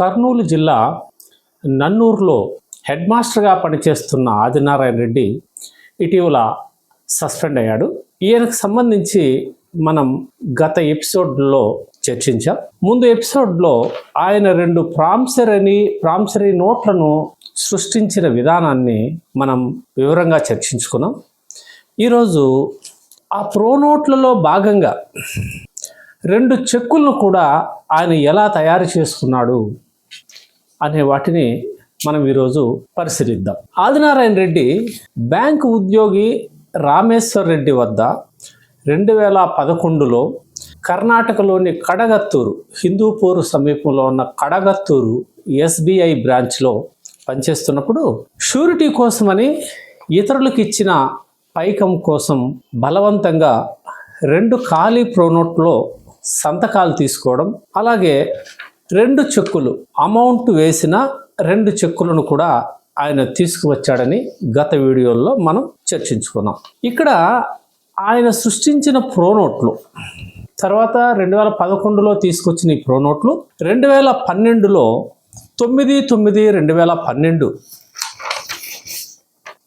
కర్నూలు జిల్లా నన్నూరులో హెడ్ మాస్టర్గా పనిచేస్తున్న ఆదినారాయణ రెడ్డి ఇటీవల సస్పెండ్ అయ్యాడు. ఈయనకు సంబంధించి మనం గత ఎపిసోడ్లో చర్చించాం. ముందు ఎపిసోడ్లో ఆయన రెండు ప్రాంసరీ ప్రాంసరీ నోట్లను సృష్టించిన విధానాన్ని మనం వివరంగా చర్చించుకున్నాం. ఈరోజు ఆ ప్రో నోట్లలో భాగంగా రెండు చెక్కులను కూడా ఆయన ఎలా తయారు చేసుకున్నాడు అనే వాటిని మనం ఈరోజు పరిశీలిద్దాం. ఆదినారాయణ రెడ్డి బ్యాంకు ఉద్యోగి రామేశ్వర్ రెడ్డి వద్ద రెండు వేల పదకొండులో కర్ణాటకలోని కడగత్తూరు హిందూపూర్ సమీపంలో ఉన్న కడగత్తూరు ఎస్బీఐ బ్రాంచ్లో పనిచేస్తున్నప్పుడు షూరిటీ కోసమని ఇతరులకు ఇచ్చిన పైకం కోసం బలవంతంగా రెండు ఖాళీ ప్రోనోట్లో సంతకాలు తీసుకోవడం అలాగే రెండు చెక్కులు అమౌంట్ వేసిన రెండు చెక్కులను కూడా ఆయన తీసుకువచ్చాడని గత వీడియోల్లో మనం చర్చించుకున్నాం. ఇక్కడ ఆయన సృష్టించిన ప్రోనోట్లు తర్వాత రెండు వేల పదకొండులో తీసుకొచ్చిన ఈ ప్రోనోట్లు రెండు వేల పన్నెండులో తొమ్మిది తొమ్మిది రెండు వేల పన్నెండు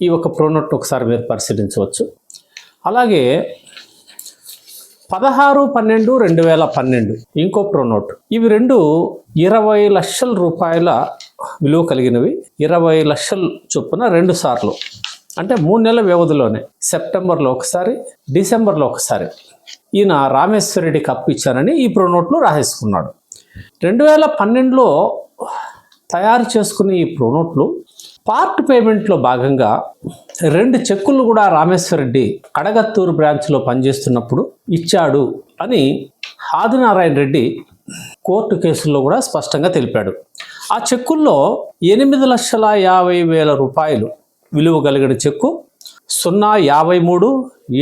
ఈ ఒక ప్రోనోట్ ఒకసారి మీరు పరిశీలించవచ్చు. అలాగే పదహారు పన్నెండు రెండు వేల పన్నెండు. ఇంకో ప్రోనోట్ ఇవి రెండు ఇరవై లక్షల రూపాయల విలువ కలిగినవి. ఇరవై లక్షల చొప్పున రెండు సార్లు. అంటే మూడు నెలల వ్యవధిలోనే. సెప్టెంబర్లో ఒకసారి డిసెంబర్లో ఒకసారి. ఈయన రామేశ్వరరెడ్డికి అప్పు ఇచ్చానని ఈ ప్రోనోట్లు రాసేసుకున్నాడు. రెండు వేల పన్నెండులో తయారు చేసుకునే ఈ ప్రోనోట్లు పార్ట్ పేమెంట్లో భాగంగా రెండు చెక్కులు కూడా రామేశ్వరరెడ్డి కడగత్తూరు బ్రాంచ్లో పనిచేస్తున్నప్పుడు ఇచ్చాడు అని ఆదినారాయణ రెడ్డి కోర్టు కేసుల్లో కూడా స్పష్టంగా తెలిపాడు. ఆ చెక్కుల్లో ఎనిమిది లక్షల యాభై వేల రూపాయలు విలువ కలిగిన చెక్కు సున్నా యాభై మూడు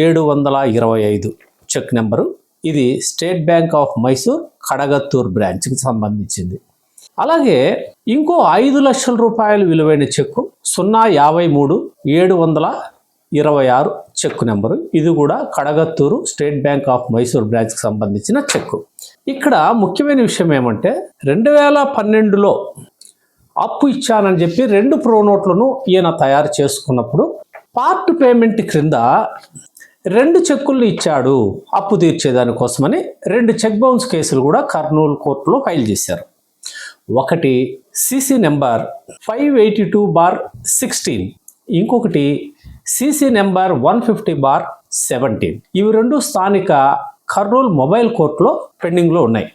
ఏడు వందల ఇరవై ఐదు చెక్ నెంబరు. ఇది State Bank of Mysore Kadagathur బ్రాంచ్కి సంబంధించింది. అలాగే ఇంకో ఐదు లక్షల రూపాయలు విలువైన చెక్కు సున్నా యాభై మూడు ఏడు వందల ఇరవై ఆరు చెక్కు నెంబరు. ఇది కూడా Kadagathur State Bank of Mysore బ్రాంచ్కి సంబంధించిన చెక్కు. ఇక్కడ ముఖ్యమైన విషయం ఏమంటే రెండు వేల పన్నెండులో అప్పు ఇచ్చానని చెప్పి రెండు ప్రోనోట్లను ఈయన తయారు చేసుకున్నప్పుడు పార్ట్ పేమెంట్ క్రింద రెండు చెక్కులను ఇచ్చాడు అప్పు తీర్చేదానికోసమని రెండు చెక్ బౌన్స్ కేసులు కూడా కర్నూలు కోర్టులో ఫైల్ చేశారు. ఒకటి CC number five eighty two bar sixteen ఇంకొకటి CC number one fifty bar seventeen ఇవి రెండు స్థానిక కర్నూలు మొబైల్ కోర్టులో పెండింగ్లో ఉన్నాయి.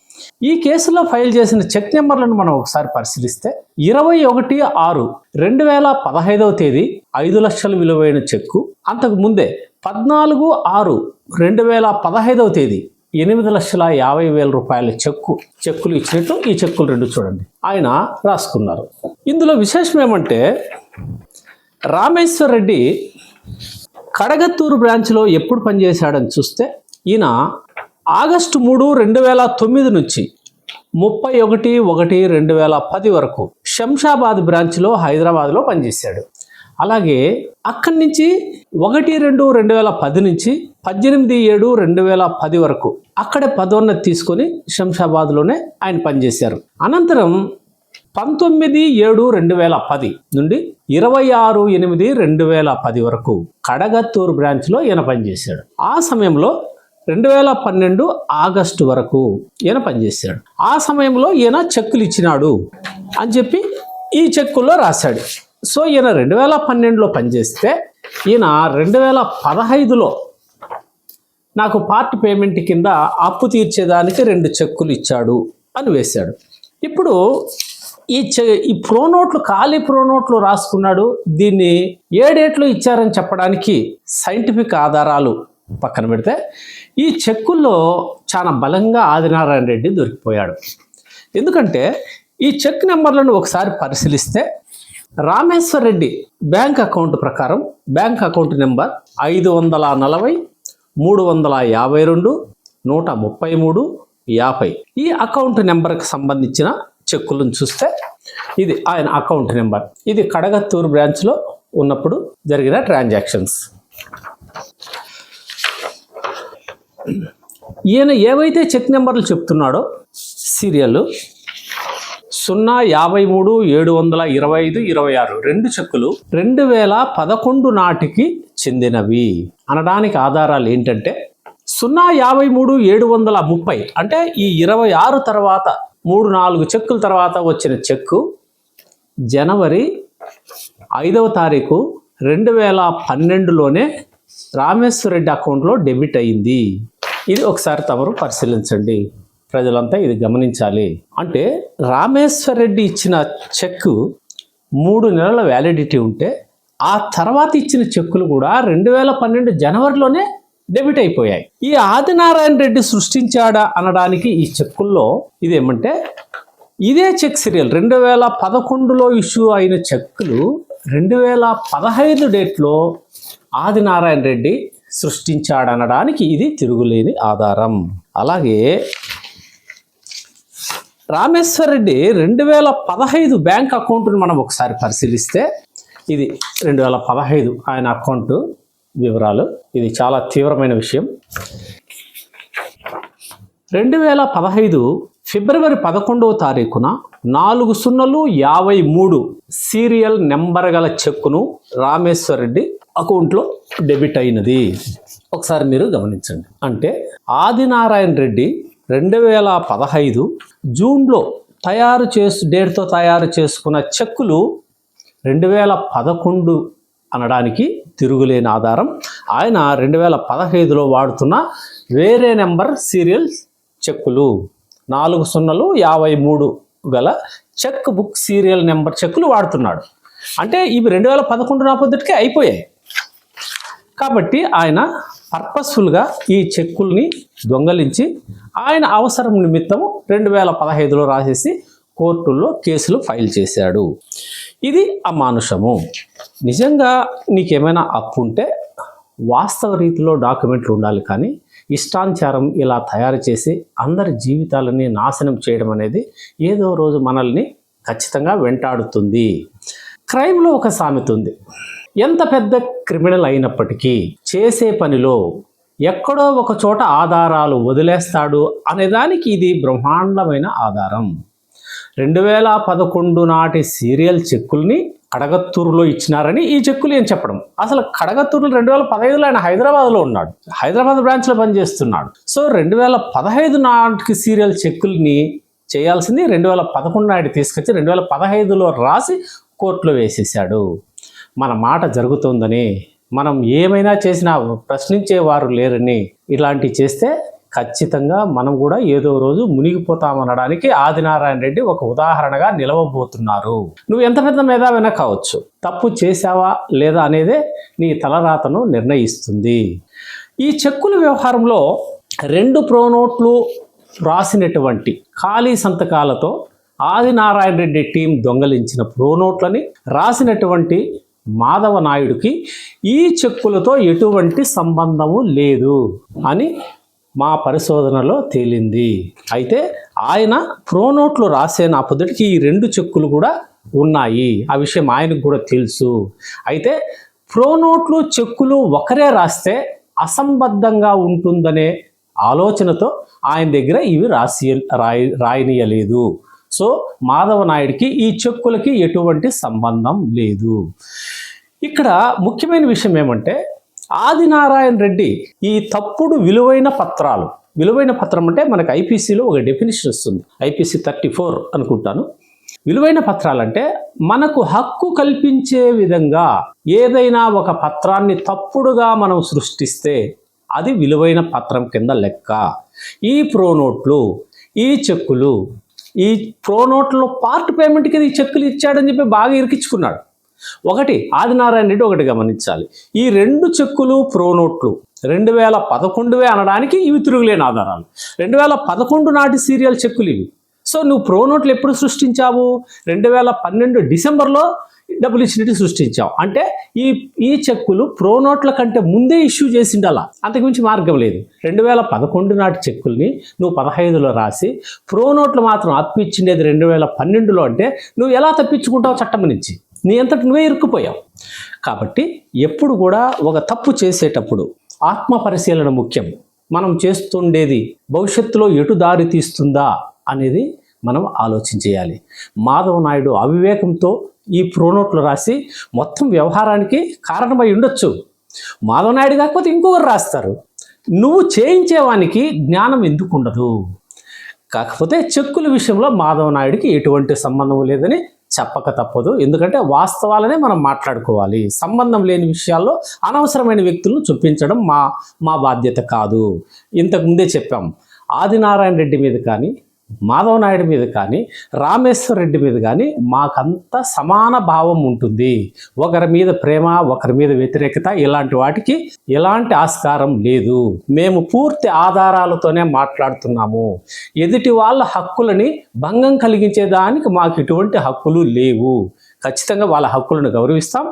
ఈ కేసులో ఫైల్ చేసిన చెక్ నెంబర్లను మనం ఒకసారి పరిశీలిస్తే ఇరవై ఒకటి ఆరు రెండు వేల పదహైదవ తేదీ ఐదు లక్షల విలువైన చెక్కు. అంతకు ముందే పద్నాలుగు ఆరు రెండు వేల పదహైదవ తేదీ ఎనిమిది లక్షల యాభై వేల రూపాయల చెక్కు చెక్కులు ఇచ్చినట్టు ఈ చెక్కులు రెండు చూడండి. ఆయన రాసుకున్నారు. ఇందులో విశేషం ఏమంటే రామేశ్వర్ రెడ్డి కడగత్తూరు బ్రాంచ్లో ఎప్పుడు పనిచేశాడని చూస్తే ఈయన ఆగస్టు మూడు రెండు వేల తొమ్మిది నుంచి ముప్పై ఒకటి ఒకటి రెండు వేల పది వరకు శంషాబాద్ బ్రాంచ్లో హైదరాబాద్లో పనిచేశాడు. అలాగే అక్కడి నుంచి ఒకటి రెండు రెండు వేల పది నుంచి పద్దెనిమిది ఏడు రెండు వేల పది వరకు అక్కడే పదోన్నతి తీసుకొని శంషాబాద్లోనే ఆయన పనిచేశారు. అనంతరం పంతొమ్మిది ఏడు రెండు వేల పది నుండి ఇరవై ఆరు ఎనిమిది రెండు వేల పది వరకు కడగత్తూరు బ్రాంచ్లో ఈయన పనిచేశాడు. ఆ సమయంలో రెండు వేల పన్నెండు ఆగస్టు వరకు ఈయన పనిచేశాడు. ఆ సమయంలో ఈయన చెక్కులు ఇచ్చినాడు అని చెప్పి ఈ చెక్కుల్లో రాశాడు. సో ఈయన రెండు వేల పన్నెండులో పనిచేస్తే ఈయన రెండు వేల పదహైదులో నాకు పార్ట్ పేమెంట్ కింద అప్పు తీర్చేదానికి రెండు చెక్కులు ఇచ్చాడు అని వేశాడు. ఇప్పుడు ఈ చె ఈ ప్రోనోట్లు ఖాళీ ప్రోనోట్లు రాసుకున్నాడు. దీన్ని ఏ డేట్లో ఇచ్చారని చెప్పడానికి సైంటిఫిక్ ఆధారాలు పక్కన పెడితే ఈ చెక్కుల్లో చాలా బలంగా ఆదినారాయణ రెడ్డి దొరికిపోయాడు. ఎందుకంటే ఈ చెక్ నెంబర్లను ఒకసారి పరిశీలిస్తే రామేశ్వర్ రెడ్డి బ్యాంక్ అకౌంట్ ప్రకారం బ్యాంక్ అకౌంట్ నెంబర్ ఐదు వందల నలభై మూడు వందల యాభై రెండు నూట ముప్పై మూడు యాభై. ఈ అకౌంట్ నెంబర్కి సంబంధించిన చెక్కులను చూస్తే ఇది ఆయన అకౌంట్ నెంబర్. ఇది కడగత్తూరు బ్రాంచ్లో ఉన్నప్పుడు జరిగిన ట్రాన్సాక్షన్స్. ఈయన ఏవైతే చెక్ నెంబర్లు చెప్తున్నాడో సీరియల్ సున్నా యాభై మూడు ఏడు వందల ఇరవై ఐదు ఇరవై ఆరు. రెండు చెక్కులు రెండు వేల పదకొండు నాటికి చెందినవి. అనడానికి ఆధారాలు ఏంటంటే సున్నా యాభై మూడు ఏడు వందల ముప్పై అంటే ఈ ఇరవై ఆరు తర్వాత మూడు నాలుగు చెక్కుల తర్వాత వచ్చిన చెక్కు జనవరి ఐదవ తారీఖు రెండు వేల పన్నెండులోనే రామేశ్వర రెడ్డి అకౌంట్లో డెబిట్ అయింది. ఇది ఒకసారి తమరు పరిశీలించండి. ప్రజలంతా ఇది గమనించాలి. అంటే రామేశ్వర రెడ్డి ఇచ్చిన చెక్కు మూడు నెలల వ్యాలిడిటీ ఉంటే ఆ తర్వాత ఇచ్చిన చెక్కులు కూడా రెండు వేల పన్నెండు జనవరిలోనే డెబిట్ అయిపోయాయి. ఈ ఆదినారాయణ రెడ్డి సృష్టించాడా అనడానికి ఈ చెక్కుల్లో ఇదేమంటే ఇదే చెక్ సీరియల్ రెండు వేల పదకొండులో ఇష్యూ అయిన చెక్కులు రెండు వేల పదహైదు డేట్లో ఆదినారాయణ రెడ్డి సృష్టించాడనడానికి ఇది తిరుగులేని ఆధారం. అలాగే రామేశ్వర్ రెడ్డి రెండు వేల పదహైదు బ్యాంక్ అకౌంట్ను మనం ఒకసారి పరిశీలిస్తే ఇది రెండు వేల పదహైదు ఆయన అకౌంట్ వివరాలు. ఇది చాలా తీవ్రమైన విషయం. రెండు వేల పదహైదు ఫిబ్రవరి పదకొండవ తారీఖున నాలుగు సున్నలు యాభై మూడు సీరియల్ నెంబర్ గల చెక్కును రామేశ్వర్ రెడ్డి అకౌంట్లో డెబిట్ అయినది. ఒకసారి మీరు గమనించండి. అంటే ఆదినారాయణ రెడ్డి రెండు వేల పదహైదు జూన్లో తయారు చేసు డేట్తో తయారు చేసుకున్న చెక్కులు రెండు వేల పదకొండు అనడానికి తిరుగులేని ఆధారం. ఆయన రెండు వేల పదహైదులో వాడుతున్న వేరే నెంబర్ సీరియల్ చెక్కులు. నాలుగు సున్నలు యాభై మూడు గల చెక్ బుక్ సీరియల్ నెంబర్ చెక్కులు వాడుతున్నాడు. అంటే ఇవి రెండు వేల పదకొండు నా పొద్దుటికే అయిపోయాయి. కాబట్టి ఆయన పర్పస్ఫుల్గా ఈ చెక్కుల్ని దొంగలించి ఆయన అవసరం నిమిత్తము రెండు వేల పదహైదులో రాసేసి కోర్టుల్లో కేసులు ఫైల్ చేశాడు. ఇది అమానుషము. నిజంగా నీకేమైనా అప్పు ఉంటే వాస్తవ రీతిలో డాక్యుమెంట్లు ఉండాలి కానీ ఇష్టాంచారం ఇలా తయారు చేసి అందరి జీవితాలని నాశనం చేయడం అనేది ఏదో రోజు మనల్ని ఖచ్చితంగా వెంటాడుతుంది. క్రైమ్లో ఒక సామెత ఉంది. ఎంత పెద్ద క్రిమినల్ అయినప్పటికీ చేసే పనిలో ఎక్కడో ఒక చోట ఆధారాలు వదిలేస్తాడు అనేదానికి ఇది బ్రహ్మాండమైన ఆధారం. రెండు వేల పదకొండు నాటి సీరియల్ చెక్కుల్ని కడగత్తూరులో ఇచ్చినారని ఈ చెక్కులు ఏం చెప్పడం? అసలు కడగత్తూరులో రెండు వేల పదహైదులో ఆయన హైదరాబాద్లో ఉన్నాడు. హైదరాబాద్ బ్రాంచ్లో పనిచేస్తున్నాడు. సో రెండు వేల పదహైదు నాటికి సీరియల్ చెక్కుల్ని చేయాల్సింది రెండు వేల పదకొండు నాటి తీసుకొచ్చి రెండు వేల పదహైదులో రాసి కోర్టులో వేసేసాడు మన మాట జరుగుతుందని మనం ఏమైనా చేసినా ప్రశ్నించేవారు లేరని ఇలాంటివి చేస్తే ఖచ్చితంగా మనం కూడా ఏదో రోజు మునిగిపోతామనడానికి ఆదినారాయణ రెడ్డి ఒక ఉదాహరణగా నిలవబోతున్నారు. నువ్వు ఎంత పెద్ద మేధావైనా కావచ్చు. తప్పు చేశావా లేదా అనేదే నీ తలరాతను నిర్ణయిస్తుంది. ఈ చెక్కుల వ్యవహారంలో రెండు ప్రోనోట్లు రాసినటువంటి ఖాళీ సంతకాలతో ఆదినారాయణ రెడ్డి టీం దొంగలించిన ప్రోనోట్లని రాసినటువంటి మాధవ నాయుడికి ఈ చెక్కులతో ఎటువంటి సంబంధము లేదు అని మా పరిశోధనలో తేలింది. అయితే ఆయన ప్రోనోట్లు రాసే నా పొద్దుటికి ఈ రెండు చెక్కులు కూడా ఉన్నాయి. ఆ విషయం ఆయనకు కూడా తెలుసు. అయితే ప్రోనోట్లు చెక్కులు ఒకరే రాస్తే అసంబద్ధంగా ఉంటుందనే ఆలోచనతో ఆయన దగ్గర ఇవి రాసి రాయ రాయనీయలేదు. సో మాధవ నాయుడికి ఈ చెక్కులకి ఎటువంటి సంబంధం లేదు. ఇక్కడ ముఖ్యమైన విషయం ఏమంటే ఆదినారాయణ రెడ్డి ఈ తప్పుడు విలువైన పత్రాలు విలువైన పత్రం అంటే మనకు ఐపీసీలో ఒక డెఫినేషన్ వస్తుంది ఐపీసీ థర్టీ ఫోర్ అనుకుంటాను. విలువైన పత్రాలంటే మనకు హక్కు కల్పించే విధంగా ఏదైనా ఒక పత్రాన్ని తప్పుడుగా మనం సృష్టిస్తే అది విలువైన పత్రం కింద లెక్క. ఈ ప్రోనోట్లు ఈ చెక్కులు ఈ ప్రో నోట్లో పార్ట్ పేమెంట్ కింద ఈ చెక్కులు ఇచ్చాడని చెప్పి బాగా ఇరికించుకున్నాడు. ఒకటి ఆదినారాయణ రెడ్డి ఒకటి గమనించాలి. ఈ రెండు చెక్కులు ప్రో నోట్లు. రెండు వేల పదకొండువే అనడానికి ఇవి తిరుగులేని ఆధారాలు. రెండు వేల పదకొండు నాటి సీరియల్ చెక్కులు ఇవి. సో నువ్వు ప్రో నోట్లు ఎప్పుడు సృష్టించావు? రెండు వేల పన్నెండు డిసెంబర్లో డబ్బులు ఇచ్చినట్టు సృష్టించావు అంటే ఈ ఈ చెక్కులు ప్రోనోట్ల కంటే ముందే ఇష్యూ చేసిండాలా? అంతకుమించి మార్గం లేదు. రెండు వేల పదకొండు నాటి చెక్కుల్ని నువ్వు పదహైదులో రాసి ప్రోనోట్లు మాత్రం అప్పిచ్చిండేది రెండు వేల పన్నెండులో అంటే నువ్వు ఎలా తప్పించుకుంటావు చట్టం నుంచి? నీ అంతటి నువ్వే ఇరుక్కుపోయావు. కాబట్టి ఎప్పుడు కూడా ఒక తప్పు చేసేటప్పుడు ఆత్మ పరిశీలన ముఖ్యం. మనం చేస్తుండేది భవిష్యత్తులో ఎటు దారి తీస్తుందా అనేది మనం ఆలోచించేయాలి మాధవ నాయుడు అవివేకంతో ఈ ప్రోనోట్లు రాసి మొత్తం వ్యవహారానికి కారణమై ఉండొచ్చు. మాధవ నాయుడు కాకపోతే ఇంకొకరు రాస్తారు. నువ్వు చేయించేవానికి జ్ఞానం ఎందుకు ఉండదు? కాకపోతే చెక్కుల విషయంలో మాధవ నాయుడికి ఎటువంటి సంబంధం లేదని చెప్పక తప్పదు. ఎందుకంటే వాస్తవాలనే మనం మాట్లాడుకోవాలి. సంబంధం లేని విషయాల్లో అనవసరమైన వ్యక్తులను చూపించడం మా మా బాధ్యత కాదు. ఇంతకు ముందే చెప్పాం. ఆదినారాయణ రెడ్డి మీద కానీ మాధవ నాయుడు మీద కానీ రామేశ్వర రెడ్డి మీద కానీ మాకంతా సమాన భావం ఉంటుంది. ఒకరి మీద ప్రేమ ఒకరి మీద వ్యతిరేకత ఇలాంటి వాటికి ఎలాంటి ఆస్కారం లేదు. మేము పూర్తి ఆధారాలతోనే మాట్లాడుతున్నాము. ఎదుటి వాళ్ళ హక్కులని భంగం కలిగించేదానికి మాకు ఎటువంటి హక్కులు లేవు. ఖచ్చితంగా వాళ్ళ హక్కులను గౌరవిస్తాం.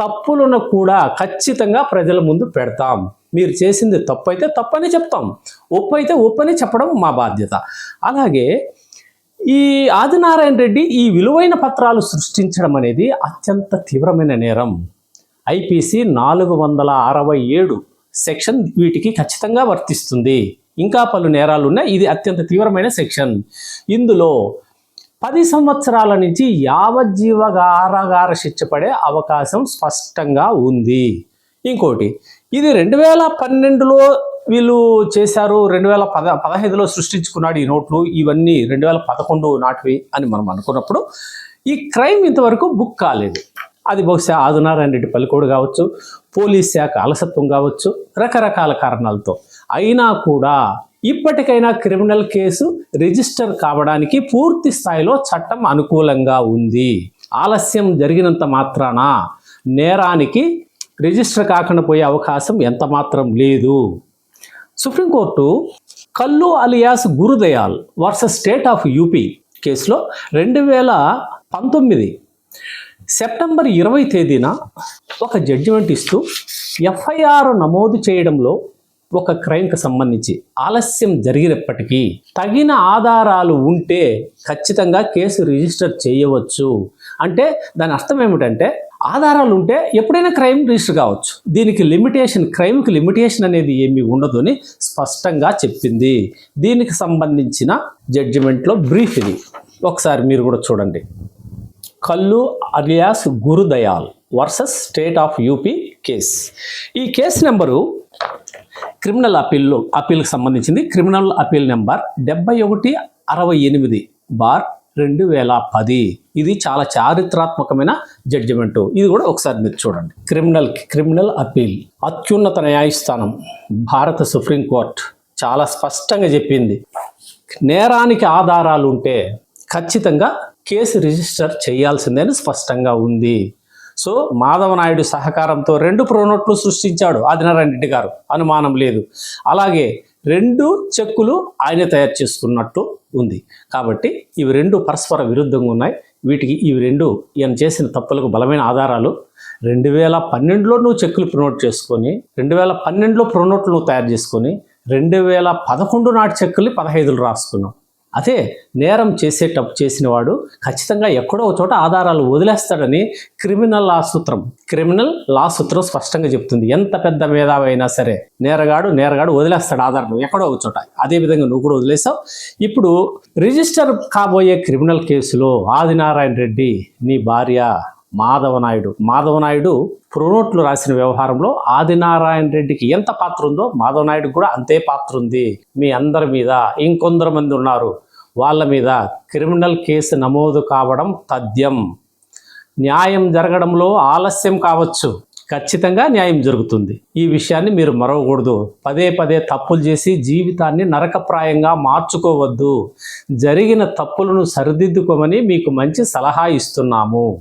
తప్పులను కూడా ఖచ్చితంగా ప్రజల ముందు పెడతాం. మీరు చేసింది తప్పు అయితే తప్పని చెప్తాం. ఒప్పు అయితే ఒప్పని చెప్పడం మా బాధ్యత. అలాగే ఈ ఆదినారాయణ రెడ్డి ఈ విలువైన పత్రాలు సృష్టించడం అనేది అత్యంత తీవ్రమైన నేరం. ఐపీసీ నాలుగు వందల అరవై ఏడు సెక్షన్ వీటికి ఖచ్చితంగా వర్తిస్తుంది. ఇంకా పలు నేరాలు ఉన్నాయి. ఇది అత్యంత తీవ్రమైన సెక్షన్. ఇందులో పది సంవత్సరాల నుంచి యావజ్జీవ కారాగార శిక్ష పడే అవకాశం స్పష్టంగా ఉంది. ఇంకోటి ఇది రెండు వేల పన్నెండులో వీళ్ళు చేశారు రెండు వేల పద పదహైదులో సృష్టించుకున్నాడు ఈ నోట్లు ఇవన్నీ రెండు వేల పదకొండు నాటివి అని మనం అనుకున్నప్పుడు ఈ క్రైమ్ ఇంతవరకు బుక్ కాలేదు. అది బహుశా ఆదినారాయణ రెడ్డి పలికోడు కావచ్చు పోలీస్ శాఖ అలసత్వం కావచ్చు రకరకాల కారణాలతో. అయినా కూడా ఇప్పటికైనా క్రిమినల్ కేసు రిజిస్టర్ కావడానికి పూర్తి స్థాయిలో చట్టం అనుకూలంగా ఉంది. ఆలస్యం జరిగినంత మాత్రాన నేరానికి రిజిస్టర్ కాకుండా పోయే అవకాశం ఎంత మాత్రం లేదు. Supreme Court Kallu alias Gurudayal versus State of UP కేసులో రెండు వేల పంతొమ్మిది సెప్టెంబర్ ఇరవై తేదీన ఒక జడ్జిమెంట్ ఇస్తూ ఎఫ్ఐఆర్ నమోదు చేయడంలో ఒక క్రైమ్కి సంబంధించి ఆలస్యం జరిగినప్పటికీ తగిన ఆధారాలు ఉంటే ఖచ్చితంగా కేసు రిజిస్టర్ చేయవచ్చు. అంటే దాని అర్థం ఏమిటంటే ఆధారాలు ఉంటే ఎప్పుడైనా క్రైమ్ రిజిస్టర్ కావచ్చు. దీనికి లిమిటేషన్ క్రైమ్కి లిమిటేషన్ అనేది ఏమీ ఉండదు అని స్పష్టంగా చెప్పింది. దీనికి సంబంధించిన జడ్జిమెంట్లో బ్రీఫ్ ఇది. ఒకసారి మీరు కూడా చూడండి. Kallu alias Gurudayal versus State of UP case. ఈ కేసు నెంబరు క్రిమినల్ అపీల్లో అపీల్కి సంబంధించింది. క్రిమినల్ అపీల్ నెంబర్ డెబ్బై ఒకటి అరవై ఎనిమిది బార్ రెండు వేల పది. ఇది చాలా చారిత్రాత్మకమైన జడ్జిమెంటు. ఇది కూడా ఒకసారి మీరు చూడండి. క్రిమినల్ క్రిమినల్ అపీల్ అత్యున్నత న్యాయస్థానం భారత సుప్రీంకోర్టు చాలా స్పష్టంగా చెప్పింది. నేరానికి ఆధారాలు ఉంటే ఖచ్చితంగా కేసు రిజిస్టర్ చేయాల్సిందే అని స్పష్టంగా ఉంది. సో మాధవ నాయుడు సహకారంతో రెండు ప్రోనోట్లు సృష్టించాడు ఆదినారాయణ రెడ్డి గారు. అనుమానం లేదు. అలాగే రెండు చెక్కులు ఆయన తయారు చేసుకున్నట్టు ఉంది. కాబట్టి ఇవి రెండు పరస్పర విరుద్ధంగా ఉన్నాయి. వీటికి ఇవి రెండు ఈయన చేసిన తప్పులకు బలమైన ఆధారాలు. రెండు వేల పన్నెండులో నువ్వు చెక్కులు ప్రొనోట్ చేసుకొని రెండు వేల పన్నెండులో ప్రొనోట్లు నువ్వు తయారు చేసుకొని రెండు వేల పదకొండు నాటి చెక్కులు పదహైదులు రాసుకున్నావు. అదే నేరం చేసేటప్పు చేసిన వాడు ఖచ్చితంగా ఎక్కడో ఒక చోట ఆధారాలు వదిలేస్తాడని క్రిమినల్ లా సూత్రం. క్రిమినల్ లా సూత్రం స్పష్టంగా చెప్తుంది. ఎంత పెద్ద మేధావైనా సరే నేరగాడు నేరగాడు వదిలేస్తాడు ఆధారం ఎక్కడో ఒక చోట. అదే విధంగా నువ్వు కూడా వదిలేసావు. ఇప్పుడు రిజిస్టర్ కాబోయే క్రిమినల్ కేసులో ఆదినారాయణ రెడ్డి నీ భార్య మాధవనాయుడు. మాధవనాయుడు ప్రోనోట్లు రాసిన వ్యవహారంలో ఆదినారాయణ రెడ్డికి ఎంత పాత్ర ఉందో మాధవనాయుడు కూడా అంతే పాత్ర ఉంది. మీ అందరి మీద ఇంకొందరు మంది ఉన్నారు. వాళ్ళ మీద క్రిమినల్ కేసు నమోదు కావడం తథ్యం. న్యాయం జరగడంలో ఆలస్యం కావచ్చు. ఖచ్చితంగా న్యాయం జరుగుతుంది. ఈ విషయాన్ని మీరు మరవకూడదు. పదే పదే తప్పులు చేసి జీవితాన్ని నరకప్రాయంగా మార్చుకోవద్దు. జరిగిన తప్పులను సరిదిద్దుకోమని మీకు మంచి సలహా ఇస్తున్నాము.